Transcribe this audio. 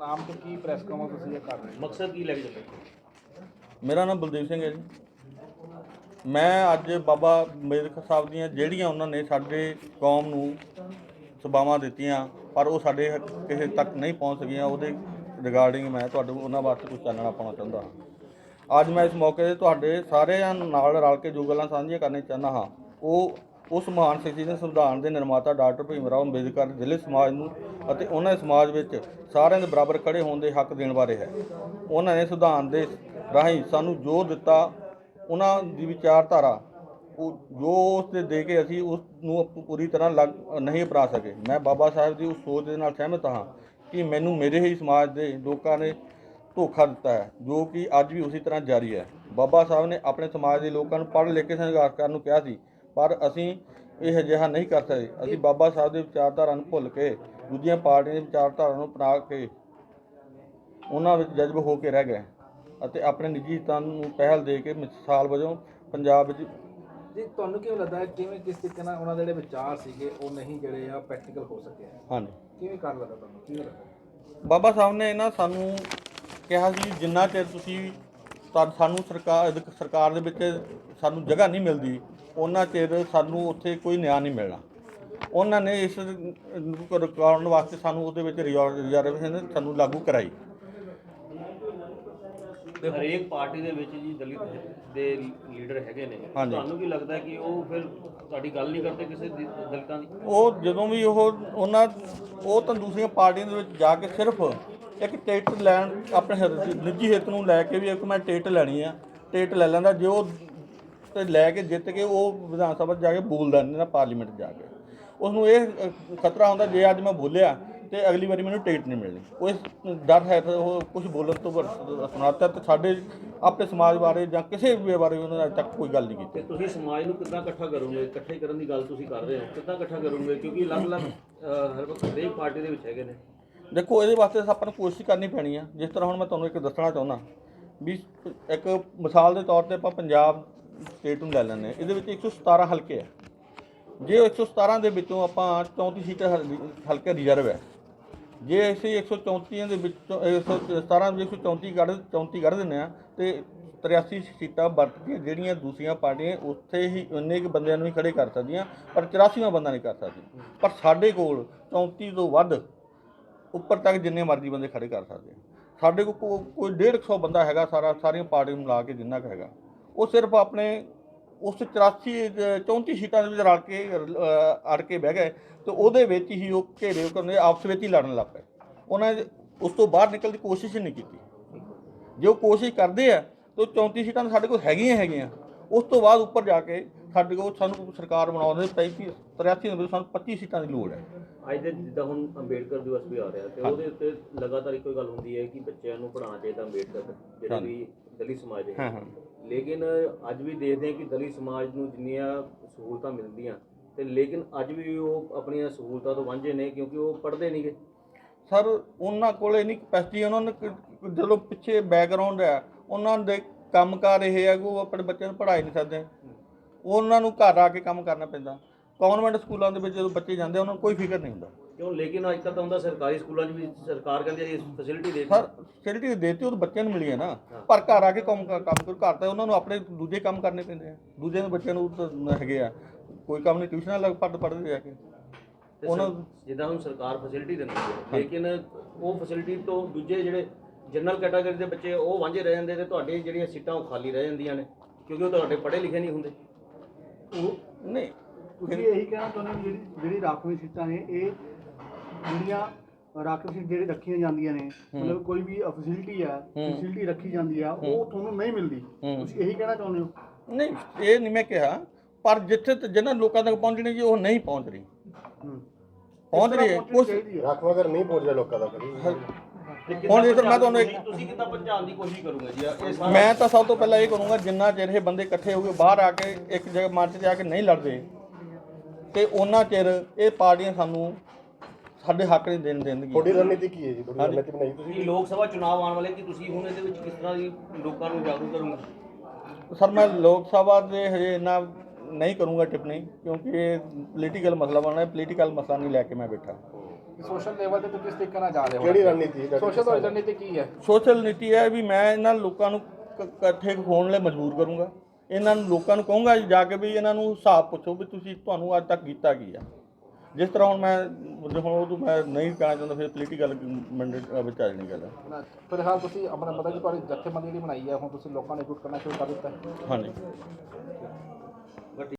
ਨਾਮ ਤੇ ਕੀ press conference ਤੁਸੀਂ ਇਹ ਕਰ ਰਹੇ ਹੋ? ਮਕਸਦ ਕੀ ਲੈ ਕੇ ਚੱਲੇ? ਮੇਰਾ ਨਾਮ ਬਲਦੇਵ ਸਿੰਘ ਹੈ ਜੀ। ਮੈਂ ਅੱਜ ਬਾਬਾ ਅੰਬੇਦਕਰ ਸਾਹਿਬ ਦੀਆਂ ਜਿਹੜੀਆਂ ਉਹਨਾਂ ਨੇ ਸਾਡੇ ਕੌਮ ਨੂੰ ਸਭਾਵਾਂ ਦਿੱਤੀਆਂ ਪਰ ਉਹ ਸਾਡੇ ਕਿਸੇ ਤੱਕ ਨਹੀਂ ਪਹੁੰਚ ਸਕੀਆਂ ਉਹਦੇ ਰਿਗਾਰਡਿੰਗ ਮੈਂ ਤੁਹਾਨੂੰ ਉਹਨਾਂ ਵਾਸਤੇ ਕੁਝ ਚਾਨਣਾ ਪਾਉਣਾ ਚਾਹੁੰਦਾ ਹਾਂ। ਅੱਜ ਮੈਂ ਇਸ ਮੌਕੇ ਤੇ ਤੁਹਾਡੇ ਸਾਰਿਆਂ ਨਾਲ ਰਲ ਕੇ ਜੋ ਗੱਲਾਂ ਸਾਂਝੀਆਂ ਕਰਨੀਆਂ ਚਾਹੁੰਦਾ ਹਾਂ ਉਹ ਉਸ ਮਹਾਨ ਸ਼ਖਸੀਅਤ ਦੇ ਸੰਵਿਧਾਨ ਦੇ ਨਿਰਮਾਤਾ ਡਾਕਟਰ ਭੀਮ ਰਾਓ ਅੰਬੇਦਕਰ ਜ਼ਿਲ੍ਹੇ ਸਮਾਜ ਨੂੰ ਅਤੇ ਉਹਨਾਂ ਦੇ ਸਮਾਜ ਵਿੱਚ ਸਾਰਿਆਂ ਦੇ ਬਰਾਬਰ ਖੜੇ ਹੋਣ ਦੇ ਹੱਕ ਦੇਣ ਬਾਰੇ ਹੈ। ਉਹਨਾਂ ਨੇ ਸੰਵਿਧਾਨ ਦੇ ਰਾਹੀਂ ਸਾਨੂੰ ਜੋ ਦਿੱਤਾ। ਉਹਨਾਂ ਦੀ ਵਿਚਾਰਧਾਰਾ ਜੋ ਉਸ 'ਤੇ ਦੇ ਕੇ ਅਸੀਂ ਉਸ ਨੂੰ ਪੂਰੀ ਤਰ੍ਹਾਂ ਲੱਗ ਨਹੀਂ ਅਪਣਾ ਸਕੇ। ਮੈਂ ਬਾਬਾ ਸਾਹਿਬ ਦੀ ਉਸ ਸੋਚ ਦੇ ਨਾਲ ਸਹਿਮਤ ਹਾਂ ਕਿ ਮੈਨੂੰ ਮੇਰੇ ਹੀ ਸਮਾਜ ਦੇ ਲੋਕਾਂ ਨੇ ਧੋਖਾ ਦਿੱਤਾ ਹੈ, ਜੋ ਕਿ ਅੱਜ ਵੀ ਉਸੇ ਤਰ੍ਹਾਂ ਜਾਰੀ ਹੈ। ਬਾਬਾ ਸਾਹਿਬ ਨੇ ਆਪਣੇ ਸਮਾਜ ਦੇ ਲੋਕਾਂ ਨੂੰ ਪੜ੍ਹ ਲਿਖ ਕੇ ਸੰਘਰਸ਼ ਕਰਨ ਨੂੰ ਕਿਹਾ ਸੀ ਪਰ ਅਸੀਂ ਇਹ ਅਜਿਹਾ ਨਹੀਂ ਕਰ ਸਕਦੇ। ਅਸੀਂ ਬਾਬਾ ਸਾਹਿਬ ਦੇ ਵਿਚਾਰਧਾਰਾ ਨੂੰ ਭੁੱਲ ਕੇ ਦੂਜੀਆਂ ਪਾਰਟੀਆਂ ਦੀ ਵਿਚਾਰਧਾਰਾ ਨੂੰ ਅਪਣਾ ਕੇ ਉਹਨਾਂ ਵਿੱਚ ਜਜ਼ਬ ਹੋ ਕੇ ਰਹਿ ਗਏ ਅਤੇ ਆਪਣੇ ਨਿੱਜੀ ਹਿੱਤਾਂ ਨੂੰ ਪਹਿਲ ਦੇ ਕੇ ਮਿਸਾਲ ਵਜੋਂ ਪੰਜਾਬ ਵਿੱਚ ਜੀ ਤੁਹਾਨੂੰ ਕਿਵੇਂ ਲੱਗਦਾ ਹੈ? ਕਿਵੇਂ ਕਿਸ ਤਰੀਕੇ ਨਾਲ ਉਹਨਾਂ ਦੇ ਜਿਹੜੇ ਵਿਚਾਰ ਸੀਗੇ ਉਹ ਨਹੀਂ ਜਿਹੜੇ ਆ ਪ੍ਰੈਕਟੀਕਲ ਹੋ ਸਕੇ? ਹਾਂਜੀ। ਕਿਵੇਂ ਕਰ ਲੱਗਦਾ ਤੁਹਾਨੂੰ? ਕਿਵੇਂ ਲੱਗਦਾ? ਬਾਬਾ ਸਾਹਿਬ ਨੇ ਨਾ ਸਾਨੂੰ ਕਿਹਾ ਸੀ ਜਿੰਨਾ ਚਿਰ ਤੁਸੀਂ ਸਾ- ਸਾਨੂੰ ਸਰਕਾਰ ਸਰਕਾਰ ਦੇ ਵਿੱਚ ਸਾਨੂੰ ਜਗ੍ਹਾ ਨਹੀਂ ਮਿਲਦੀ। ਉਹਨਾਂ ਚਿਰ ਸਾਨੂੰ ਉੱਥੇ ਕੋਈ ਨਿਆਂ ਨਹੀਂ ਮਿਲਣਾ। ਉਹਨਾਂ ਨੇ ਇਸ ਨੂੰ ਰਿਕਾਰਡ ਵਾਸਤੇ ਸਾਨੂੰ ਉਹਦੇ ਵਿੱਚ ਰਿਜ਼ਰਵੇਸ਼ਨ ਸਾਨੂੰ ਲਾਗੂ ਕਰਾਈ। ਤੇ ਹਰੇਕ ਪਾਰਟੀ ਦੇ ਵਿੱਚ ਜੀ ਦਲਿਤ ਦੇ ਲੀਡਰ ਹੈਗੇ ਨੇ। ਤੁਹਾਨੂੰ ਕੀ ਲੱਗਦਾ ਕਿ ਉਹ ਫਿਰ ਤੁਹਾਡੀ ਗੱਲ ਨਹੀਂ ਕਰਦੇ ਕਿਸੇ ਦਲਿਤਾਂ ਦੀ? ਉਹ ਜਦੋਂ ਵੀ ਉਹ ਉਹਨਾਂ ਉਹ ਤਾਂ ਦੂਸਰੀਆਂ ਪਾਰਟੀਆਂ ਦੇ ਵਿੱਚ ਜਾ ਕੇ ਸਿਰਫ ਇੱਕ ਟਿਕਟ ਲੈਣ ਆਪਣੇ ਹਿੱਤ- ਨਿੱਜੀ ਹਿੱਤ ਨੂੰ ਲੈ ਕੇ ਵੀ ਇੱਕ ਮੈਂ ਟਿਕਟ ਲੈਣੀ ਆ ਟਿਕਟ ਲੈ ਲੈਂਦਾ ਜੇ ਉਹ ਤੇ ਲੈ ਕੇ ਜਿੱਤ ਕੇ ਉਹ ਵਿਧਾਨ ਸਭਾ 'ਚ ਜਾ ਕੇ ਬੋਲਦਾ ਨਹੀਂ ਨਾ ਪਾਰਲੀਮੈਂਟ 'ਚ ਜਾ ਕੇ। ਉਸਨੂੰ ਇਹ ਅ, ਖਤਰਾ ਹੁੰਦਾ ਜੇ ਅੱਜ ਮੈਂ ਬੋਲਿਆ ਤੇ ਅਗਲੀ ਵਾਰੀ ਮੈਨੂੰ ਟਿਕਟ ਨਹੀਂ ਮਿਲਣੀ। ਉਹ ਇਸ ਡਰ ਹੈ ਤਾਂ ਉਹ ਕੁਝ ਬੋਲਣ ਤੋਂ ਸੁਣਾਤਾ ਤੇ ਸਾਡੇ ਆਪਣੇ ਸਮਾਜ ਬਾਰੇ ਜਾਂ ਕਿਸੇ ਵੀ ਬਾਰੇ ਉਹਨਾਂ ਨੇ ਅੱਜ ਤੱਕ ਕੋਈ ਗੱਲ ਨਹੀਂ ਕੀਤੀ। ਤੇ ਤੁਸੀਂ ਸਮਾਜ ਨੂੰ ਕਿੱਦਾਂ ਇਕੱਠਾ ਕਰੋਗੇ? ਇਕੱਠੇ ਕਰਨ ਦੀ ਗੱਲ ਤੁਸੀਂ ਕਰ ਰਹੇ ਹੋ। ਕਿੱਦਾਂ ਇਕੱਠਾ ਕਰੋਗੇ? ਕਿਉਂਕਿ ਅਲੱਗ-ਅਲੱਗ ਅਹ, ਹਰ ਵਕਤ ਹਰੇਕ ਪਾਰਟੀ ਦੇ ਵਿੱਚ ਹੈਗੇ ਨੇ। ਦੇਖੋ, ਇਹਦੇ ਵਾਸਤੇ ਆਪਾਂ ਨੂੰ ਕੋਸ਼ਿਸ਼ ਕਰਨੀ ਪੈਣੀ ਆ। ਜਿਸ ਤਰ੍ਹਾਂ ਹੁਣ ਮੈਂ ਤੁਹਾਨੂੰ ਇੱਕ ਦੱਸਣਾ ਚਾਹੁੰਦਾ, ਵੀ ਇੱਕ ਮਿਸਾਲ ਦੇ ਤੌਰ ਤੇ ਆਪਾਂ ਪੰਜਾਬ ਸਟੇਟ ਨੂੰ ਲੈ ਲੈਂਦੇ ਹਾਂ। ਇਹਦੇ ਵਿੱਚ 117 ਹਲਕੇ ਆ। ਜੇ ਉਹ 117 ਦੇ ਵਿੱਚੋਂ ਆਪਾਂ 34 ਸੀਟਾਂ ਹਲ- ਹਲਕੇ ਰਿਜ਼ਰਵ ਹੈ ਜੇ ਅਸੀਂ 134 ਦੇ ਵਿੱਚੋਂ 117 ਦੇ ਵਿੱਚੋਂ 34 ਕੱਢ 34 ਕੱਢ ਦਿੰਦੇ ਆ ਤੇ 83 ਸੀਟਾਂ ਵਰਤਦੀਆਂ ਜਿਹੜੀਆਂ ਦੂਸਰੀਆਂ ਪਾਰਟੀਆਂ ਉੱਥੇ ਹੀ ਉਨੇ ਕੁ ਬੰਦਿਆਂ ਨੂੰ ਹੀ ਖੜੇ ਕਰ ਸਕਦੀਆਂ, ਪਰ 84ਵਾਂ ਬੰਦਾ ਨਹੀਂ ਕਰ ਸਕਦੀ ਪਰ ਸਾਡੇ ਕੋਲ 34 ਤੋਂ ਵੱਧ ਉੱਪਰ ਤੱਕ ਜਿੰਨੇ ਮਰਜ਼ੀ ਬੰਦੇ ਖੜੇ ਕਰ ਸਕਦੇ ਆ। ਸਾਡੇ ਕੋਲ ਕੋ- ਕੋਈ 150 ਬੰਦਾ ਹੈਗਾ ਸਾਰਾ ਸਾਰੀਆਂ ਪਾਰਟੀਆਂ ਨੂੰ ਲਾ ਕੇ ਜਿੰਨਾ ਕੁ ਹੈਗਾ। ਉਹ ਸਿਰਫ ਆਪਣੇ ਉਸ 84 ਅ, 34 ਸੀਟਾਂ ਦੇ ਵਿੱਚ ਰਲ ਕੇ ਅ, ਅੜ ਕੇ ਬਹਿ ਗਏ ਤੇ ਉਹਦੇ ਵਿੱਚ ਹੀ ਉਹ ਘੇਰੇ ਕਰਨੇ ਆਪਸ ਵਿੱਚ ਹੀ ਲੜਨ ਲੱਗ ਪਏ। ਉਹਨਾਂ ਨੇ ਉਸ ਤੋਂ ਬਾਹਰ ਨਿਕਲਣ ਦੀ ਕੋਸ਼ਿਸ਼ ਹੀ ਨਹੀਂ ਕੀਤੀ। ਜੇ ਉਹ ਕੋਸ਼ਿਸ਼ ਕਰਦੇ ਆ ਤਾਂ ਉਹ 34 ਸੀਟਾਂ ਤਾਂ ਸਾਡੇ ਕੋਲ ਹੈਗੀਆਂ ਹੈਗੀਆਂ। ਉਸ ਤੋਂ ਬਾਅਦ ਉੱਪਰ ਜਾ ਕੇ ਸਾਡੇ ਕੋਲ ਸਾਨੂੰ ਸਰਕਾਰ ਬਣਾਉਣ ਦੇ 35 83 ਦੇ ਵਿੱਚ ਸਾਨੂੰ 25 ਸੀਟਾਂ ਦੀ ਲੋੜ ਹੈ। ਅੱਜ ਦੇ ਜਿੱਦਾਂ ਹੁਣ ਅੰਬੇਡਕਰ ਦਿਵਸ ਵੀ ਆ ਰਿਹਾ ਤੇ ਉਹਦੇ ਉੱਤੇ ਲਗਾਤਾਰ ਇੱਕੋ ਹੀ ਗੱਲ ਹੁੰਦੀ ਹੈ ਕਿ ਬੱਚਿਆਂ ਨੂੰ ਪੜ੍ਹਾਉਣਾ ਚਾਹੀਦਾ ਅੰਬੇਡਕਰ ਜਿਹੜੇ ਵੀ ਦਲਿਤ ਸਮਾਜ ਦੇ। ਹਾਂ ਹਾਂ। ਲੇਕਿਨ ਅੱਜ ਵੀ ਦੇਖਦੇ ਹਾਂ ਕਿ ਦਲਿਤ ਸਮਾਜ ਨੂੰ ਜਿੰਨੀਆਂ ਸਹੂਲਤਾਂ ਮਿਲਦੀਆਂ ਤੇ ਲੇਕਿਨ ਅੱਜ ਵੀ ਉਹ ਆਪਣੀਆਂ ਸਹੂਲਤਾਂ ਤੋਂ ਵਾਂਝੇ ਨੇ ਕਿਉਂਕਿ ਉਹ ਪੜ੍ਹਦੇ ਨਹੀਂਗੇ ਸਰ ਉਹਨਾਂ ਕੋਲ ਇੰਨੀ ਕਪੈਸਿਟੀ ਉਹਨਾਂ ਨੇ ਜਦੋਂ ਪਿੱਛੇ ਬੈਕਗ੍ਰਾਉਂਡ ਹੈ ਉਹਨਾਂ ਦੇ ਕੰਮਕਾਰ ਇਹ ਹੈ ਕਿ ਉਹ ਆਪਣੇ ਬੱਚਿਆਂ ਨੂੰ ਪੜ੍ਹਾਈ ਨਹੀਂ ਸਕਦੇ। ਉਹਨਾਂ ਨੂੰ ਘਰ ਆ ਕੇ ਕੰਮ ਕਰਨਾ ਪੈਂਦਾ। ਕਨਵੈਂਟ ਸਕੂਲਾਂ ਦੇ ਵਿੱਚ ਜਦੋਂ ਬੱਚੇ ਜਾਂਦੇ ਆ, ਉਹਨਾਂ ਨੂੰ ਕੋਈ ਫਿਕਰ ਨਹੀਂ ਹੁੰਦਾ। ਕਿਉਂ? ਲੇਕਿਨ ਅੱਜ ਕੱਲ੍ਹ ਤਾਂ ਹੁੰਦਾ ਸਰਕਾਰੀ ਸਕੂਲਾਂ 'ਚ ਵੀ ਸਰਕਾਰ ਕਹਿੰਦੀ ਹੈ ਇਹ ਫੈਸਿਲਿਟੀ ਦੇ ਸਰ ਫੈਸਿਲਿਟੀ ਦੇਤੀ ਉਹ ਤਾਂ ਬੱਚਿਆਂ ਨੂੰ ਮਿਲੀ ਹੈ ਨਾ। ਪਰ ਘਰ ਆ ਕੇ ਕੰਮ ਕੰਮ ਕਰ ਘਰ ਤਾਂ ਉਹਨਾਂ ਨੂੰ ਆਪਣੇ ਦੂਜੇ ਕੰਮ ਕਰਨੇ ਪੈਂਦੇ ਆ। ਦੂਜੇ ਦੇ ਬੱਚਿਆਂ ਨੂੰ ਤਾਂ ਹੈਗੇ ਆ। ਕੋਈ ਕੰਮ ਨਹੀਂ ਟਿਊਸ਼ਨਾਂ ਲੱਗ ਪੜ੍ਹ ਪੜ੍ਹਦੇ ਜਾ ਕੇ। ਤੇ ਉਹਨਾਂ ਸਰ- ਜਿੱਦਾਂ ਹੁਣ ਸਰਕਾਰ ਫੈਸਿਲਿਟੀ ਦਿੰਦੀ ਹੈ ਲੇਕਿਨ ਉਹ ਫੈਸਿਲਿਟੀ ਤੋਂ ਦੂਜੇ ਜਿਹੜੇ ਜਨਰਲ ਕੈਟਾਗਰੀ ਦੇ ਬੱਚੇ ਉਹ ਵਾਂਝੇ ਰਹਿ ਜਾਂਦੇ ਤੇ ਤੁਹਾਡੀ ਜਿਹੜੀਆਂ ਸੀਟਾਂ ਉਹ ਖਾਲੀ ਰਹਿ ਜਾਂਦੀਆਂ ਨੇ ਕਿਉਂਕਿ ਉਹ ਤੁਹਾਡੇ ਪੜ੍ਹੇ ਲਿਖੇ ਨਹੀਂ ਹੁੰਦੇ। ਨਹੀਂ। ਤੁਸੀਂ ਇਹੀ ਕਹਿਣਾ ਚਾਹੁੰਦੇ ਹੋ ਵੀ ਜਿਹੜੀ ਜਿਹੜੀ ਰਾਖਵੀਂ ਸੀਟਾਂ ਨੇ ਇਹ ਜਿਹੜੀਆਂ ਰਾਖਵੀਂ ਸੀਟ ਜਿਹੜੀ ਰੱਖੀਆਂ ਜਾਂਦੀਆਂ ਨੇ ਮਤਲਬ ਕੋਈ ਵੀ ਫੈਸਿਲਿਟੀ ਆ ਫੈਸਿਲਿਟੀ ਰੱਖੀ ਜਾਂਦੀ ਆ ਉਹ ਤੁਹਾਨੂੰ ਨਹੀਂ ਮਿਲਦੀ। ਤੁਸੀਂ ਇਹੀ ਕਹਿਣਾ ਚਾਹੁੰਦੇ ਹੋ? ਨਹੀਂ ਇਹ ਨਹੀਂ ਮੈਂ ਕਿਹਾ ਪਰ ਜਿੱਥੇ ਤੇ ਜਿਹਨਾਂ ਲੋਕਾਂ ਤੱਕ ਪਹੁੰਚਣੀ ਜੀ ਉਹ ਨਹੀਂ ਪਹੁੰਚ ਰਹੀ। ਹੂੰ। ਪਹੁੰਚ ਰਹੀ ਹੈ। ਕੁਛ ਰੱਖ ਮਗਰ ਨਹੀਂ ਪਹੁੰਚ ਰਿਹਾ ਲੋਕਾਂ ਦਾ ਕਦੀ ਹੁਣ ਜੇ ਮੈਂ ਤੁਹਾਨੂੰ ਇੱਕ ਤੁਸੀਂ ਕਿੱਦਾਂ ਪਹੁੰਚਾਉਣ ਦੀ ਕੋਸ਼ਿਸ਼ ਕਰੋਗੇ ਜੀ? ਇਹ ਸਾਰਾ ਮੈਂ ਤਾਂ ਸਭ ਤੋਂ ਪਹਿਲਾਂ ਇਹ ਕਰੂੰਗਾ ਜਿੰਨਾ ਚਿਰ ਇਹ ਬੰਦੇ ਇਕੱਠੇ ਹੋ ਕੇ ਬਾਹਰ ਆ ਕੇ ਇੱਕ ਜਗ੍ਹਾ ਮੰਚ 'ਤੇ ਆ ਕੇ ਨਹੀਂ ਲੜਦੇ ਤੇ ਉਹਨਾਂ ਚਿਰ ਇਹ ਪਾਰਟੀਆਂ ਸਾਨੂੰ ਸਾਡੇ ਹੱਕ ਨਹੀਂ ਦੇਣ ਦੇਣਗੀਆਂ। ਤੁਹਾਡੀ ਰਣਨੀਤੀ ਕੀ ਹੈ ਜੀ? ਤੁਹਾਡੀ ਰਣਨੀਤੀ ਬਣਾਈ ਤੁਸੀਂ? ਕਿ ਲੋਕ ਸਭਾ ਚੁਣਾਵ ਆਉਣ ਵਾਲੇ ਕਿ ਤੁਸੀਂ ਹੁਣ ਇਹਦੇ ਵਿੱਚ ਕਿਸ ਤਰ੍ਹਾਂ ਦੀ ਲੋਕਾਂ ਨੂੰ ਜਾਗਰੂਕ ਕਰੋਗੇ? ਸਰ ਮੈਂ ਲੋਕ ਸਭਾ ਦੇ ਹਜੇ ਇੰਨਾ ਨਹੀਂ ਕਰੂੰਗਾ ਟਿੱਪਣੀ ਕਿਉਂਕਿ ਇਹ ਪੋਲੀਟੀਕਲ ਮਸਲਾ ਬਣਨਾ ਹੈ ਪੋਲੀਟੀਕਲ ਮਸਲਾ ਨਹੀਂ ਲੈ ਕੇ ਮੈਂ ਬੈਠਾ। ਸੋਸ਼ਲ ਲੈਵਲ ਤੇ ਤੁਸੀਂ ਕਿਸ ਤਰੀਕੇ ਨਾਲ ਜਾ ਰਹੇ ਹੋ? ਕਿਹੜੀ ਰਣਨੀਤੀ ਹੈ ਸੋਸ਼ਲ ਰਣਨੀਤੀ ਕੀ ਹੈ? ਸੋਸ਼ਲ ਨੀਤੀ ਹੈ ਵੀ ਮੈਂ ਇਹਨਾਂ ਲੋਕਾਂ ਨੂੰ ਕ- ਇਕੱਠੇ ਹੋਣ ਲਈ ਮਜਬੂਰ ਕਰੂੰਗਾ। ਇਹਨਾਂ ਨੂੰ ਲੋਕਾਂ ਨੂੰ ਕਹੂੰਗਾ ਜੀ ਜਾ ਕੇ ਵੀ ਇਹਨਾਂ ਨੂੰ ਹਿਸਾਬ ਪੁੱਛੋ ਵੀ ਤੁਸੀਂ ਤੁਹਾਨੂੰ ਅੱਜ ਤੱਕ ਕੀਤਾ ਕੀ ਆ। ਜਿਸ ਤਰ੍ਹਾਂ ਹੁਣ ਮੈਂ ਹੁਣ ਉਹ ਤੋਂ ਮੈਂ ਨਹੀਂ ਕਹਿਣਾ ਚਾਹੁੰਦਾ ਫਿਰ ਪੋਲੀਟੀਕਲ ਮੰਡੇ ਵਿੱਚ ਆ ਜਾਣੀ ਗੱਲ ਨਾ, ਫਿਲਹਾਲ ਤੁਸੀਂ ਆਪਣਾ ਪਤਾ ਕਿ ਤੁਹਾਡੀ ਜਥੇਬੰਦੀ ਜਿਹੜੀ ਬਣਾਈ ਹੈ ਹੁਣ ਤੁਸੀਂ ਲੋਕਾਂ ਨੂੰ ਇਕਜੁੱਟ ਕਰਨਾ ਸ਼ੁਰੂ ਕਰ ਦਿੱਤਾ। ਹੈ ਹਾਂਜੀ।